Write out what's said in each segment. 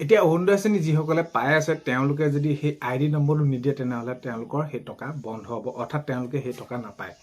এতিয়া অৰুণোদয় শ্ৰেণী যিসকলে পাই আছে তেওঁলোকে যদি সেই আই ডি নম্বৰটো নিদিয়ে তেনেহ'লে তেওঁলোকৰ সেই টকা বন্ধ হ'ব। অৰ্থাৎ তেওঁলোকে সেই টকা নাপায়।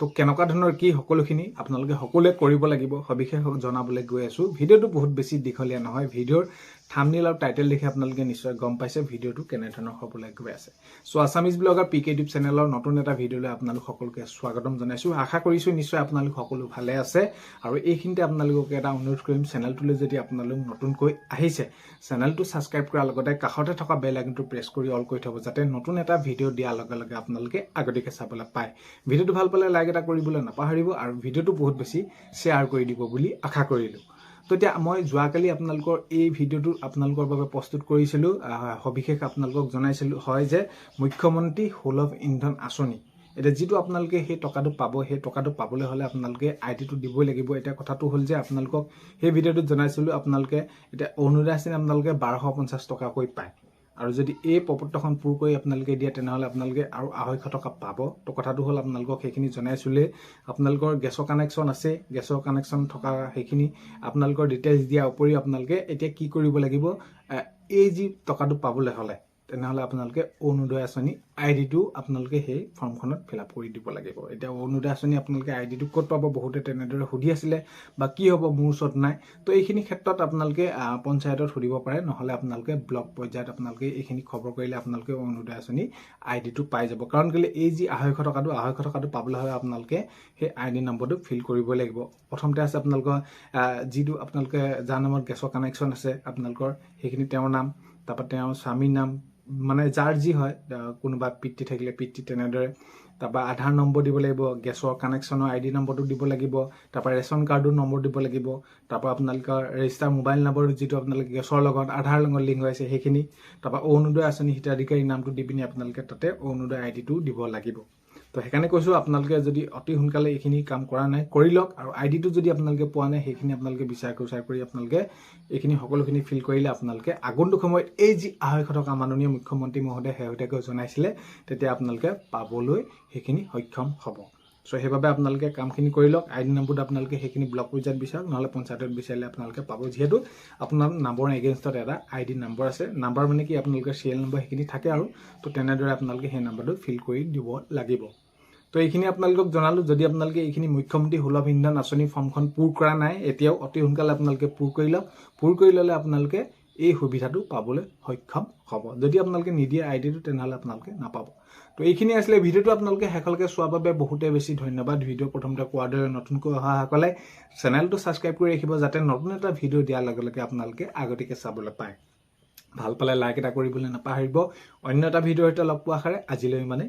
তো কেনেকুৱা ধৰণৰ কি সকলোখিনি আপোনালোকে সকলোৱে কৰিব লাগিব সবিশেষ জনাবলৈ গৈ আছোঁ। ভিডিঅ'টো বহুত বেছি দীঘলীয়া নহয়। ভিডিঅ'ৰ থামনিল আৰু টাইটেল দেখি আপোনালোকে নিশ্চয় গম পাইছে ভিডিঅ'টো কেনেধৰণৰ হ'বলৈ গৈ আছে। So' Assamese blogger P K YouTube চেনেলৰ নতুন এটা ভিডিঅ'লৈ আপোনালোক সকলোকে স্বাগতম জনাইছোঁ। আশা কৰিছোঁ নিশ্চয় আপোনালোক সকলো ভালে আছে আৰু এইখিনিতে আপোনালোকক এটা অনুৰোধ কৰিম চেনেলটোলৈ যদি আপোনালোক নতুনকৈ আহিছে চেনেলটো ছাবস্ক্ৰাইব কৰাৰ লগতে কাষতে থকা বেল আইকনটো প্ৰেছ কৰি অল কৰি থ'ব যাতে নতুন এটা ভিডিঅ' দিয়াৰ লগে লগে আপোনালোকে আগতীয়াকৈ চাবলৈ পায়। ভিডিঅ'টো ভাল পালে লাইক এটা কৰিবলৈ নাপাহৰিব আৰু ভিডিঅ'টো বহুত বেছি শ্বেয়াৰ কৰি দিব বুলি আশা কৰিলোঁ। তো এতিয়া মই যোৱাকালি আপোনালোকৰ এই ভিডিঅ'টো আপোনালোকৰ বাবে প্ৰস্তুত কৰিছিলোঁ সবিশেষ আপোনালোকক জনাইছিলোঁ হয় যে মুখ্যমন্ত্ৰী সুলভ ইন্ধন আঁচনি। এতিয়া যিটো আপোনালোকে সেই টকাটো পাব সেই টকাটো পাবলৈ হ'লে আপোনালোকে আই ডিটো দিবই লাগিব। এতিয়া কথাটো হ'ল যে আপোনালোকক সেই ভিডিঅ'টোত জনাইছিলোঁ আপোনালোকে এতিয়া অৰুণোদয় আঁচনি আপোনালোকে বাৰশ পঞ্চাছ টকাকৈ পায়। আৰু যদি এই প্ৰপত্ৰখন পূৰ কৰি আপোনালোকে দিয়ে তেনেহ'লে আপোনালোকে আৰু আঢ়ৈশ টকা পাব। তো কথাটো হ'ল আপোনালোকক সেইখিনি জনাইছিলোঁৱেই আপোনালোকৰ গেছৰ কানেকশ্যন আছে। গেছৰ কানেকশ্যন থকা সেইখিনি আপোনালোকৰ ডিটেইলছ দিয়াৰ উপৰিও আপোনালোকে এতিয়া কি কৰিব লাগিব এই যি টকাটো পাবলৈ হ'লে তেনেহ'লে আপোনালোকে অৰুণোদয় আঁচনি আই ডিটো আপোনালোকে সেই ফৰ্মখনত ফিল আপ কৰি দিব লাগিব। এতিয়া অৰুণোদয় আঁচনি আপোনালোকে আই ডিটো ক'ত পাব? বহুতে তেনেদৰে সুধি আছিলে। বা কি হ'ব? মোৰ ওচৰত নাই। তো এইখিনি ক্ষেত্ৰত আপোনালোকে পঞ্চায়তত সুধিব পাৰে। নহ'লে আপোনালোকে ব্লক পৰ্যায়ত আপোনালোকে এইখিনি খবৰ কৰিলে আপোনালোকে অৰুণোদয় আঁচনি আই ডিটো পাই যাব। কাৰণ কেলৈ এই যি আঢ়ৈশ টকাটো আঢ়ৈশ টকাটো পাবলৈ হ'লে আপোনালোকে সেই আই ডি নম্বৰটো ফিল কৰিবই লাগিব। প্ৰথমতে আছে আপোনালোকৰ যিটো আপোনালোকে যাৰ নামত গেছৰ কানেকশ্যন আছে আপোনালোকৰ সেইখিনি তেওঁৰ নাম তাৰপৰা তেওঁৰ স্বামীৰ নাম মানে যাৰ যি হয় কোনোবা পিতৃ থাকিলে পিতৃ তেনেদৰে। তাৰপৰা আধাৰ নম্বৰ দিব লাগিব গেছৰ কানেকশ্যনৰ আই ডি নম্বৰটো দিব লাগিব তাৰপৰা ৰেচন কাৰ্ডৰ নম্বৰ দিব লাগিব তাৰপৰা আপোনালোকৰ ৰেজিষ্টাৰ মোবাইল নম্বৰ যিটো আপোনালোকে গেছৰ লগত আধাৰ লগত লিংক হৈ আছে সেইখিনি তাৰপৰা অৰুণোদয় আঁচনি হিতাধিকাৰী নামটো দি পিনি আপোনালোকে তাতে অৰুণোদয় আই ডিটো দিব লাগিব। তো সেইকাৰণে কৈছোঁ আপোনালোকে যদি অতি সোনকালে এইখিনি কাম কৰা নাই কৰি লওক আৰু আই ডিটো যদি আপোনালোকে পোৱা নাই সেইখিনি আপোনালোকে বিচাৰ কুচাৰ কৰি আপোনালোকে এইখিনি সকলোখিনি ফিল কৰিলে আপোনালোকে আগন্তুক সময়ত এই যি আঢ়ৈশ টকা মাননীয় মুখ্যমন্ত্ৰী মহোদয়ে শেহতীয়াকৈ জনাইছিলে তেতিয়া আপোনালোকে পাবলৈ সেইখিনি সক্ষম হ'ব। চ' সেইবাবে আপোনালোকে কামখিনি কৰি লওক আই ডি নম্বৰটো আপোনালোকে সেইখিনি ব্লক পৰ্যায়ত বিচাৰক নহ'লে পঞ্চায়তত বিচাৰিলে আপোনালোকে পাব। যিহেতু আপোনাৰ নাম্বাৰৰ এগেইনষ্টত এটা আই ডি নম্বৰ আছে নাম্বাৰ মানে কি আপোনালোকে চিৰিয়েল নম্বৰ সেইখিনি থাকে আৰু তো তেনেদৰে আপোনালোকে সেই নাম্বাৰটো ফিল কৰি দিব লাগিব। তো এইখিনি আপোনালোকক জনালোঁ। যদি আপোনালোকে এইখিনি মুখ্যমন্ত্ৰী সুলভ ইন্ধন আঁচনি ফৰ্মখন পূৰ কৰা নাই এতিয়াও অতি সোনকালে আপোনালোকে পূৰ কৰি লওক। পূৰ কৰি ল'লে আপোনালোকে এই সুবিধাটো পাবলৈ সক্ষম হ'ব। যদি আপোনালোকে নিদিয়ে আই ডিটো তেনেহ'লে আপোনালোকে নাপাব। তো এইখিনি আছিলে ভিডিঅ'টো। আপোনালোকে শেষলৈকে চোৱাৰ বাবে বহুতে বেছি ধন্যবাদ। ভিডিঅ' প্ৰথমতে কোৱাৰ দৰে নতুনকৈ অহাসকলে চেনেলটো ছাবস্ক্ৰাইব কৰি ৰাখিব যাতে নতুন এটা ভিডিঅ' দিয়াৰ লগে লগে আপোনালোকে আগতীয়াকৈ চাবলৈ পায়। ভাল পালে লাইক এটা কৰিবলৈ নাপাহৰিব। অন্য এটা ভিডিঅ'ৰ সৈতে লগ পোৱা আশাৰে আজিলৈ মানে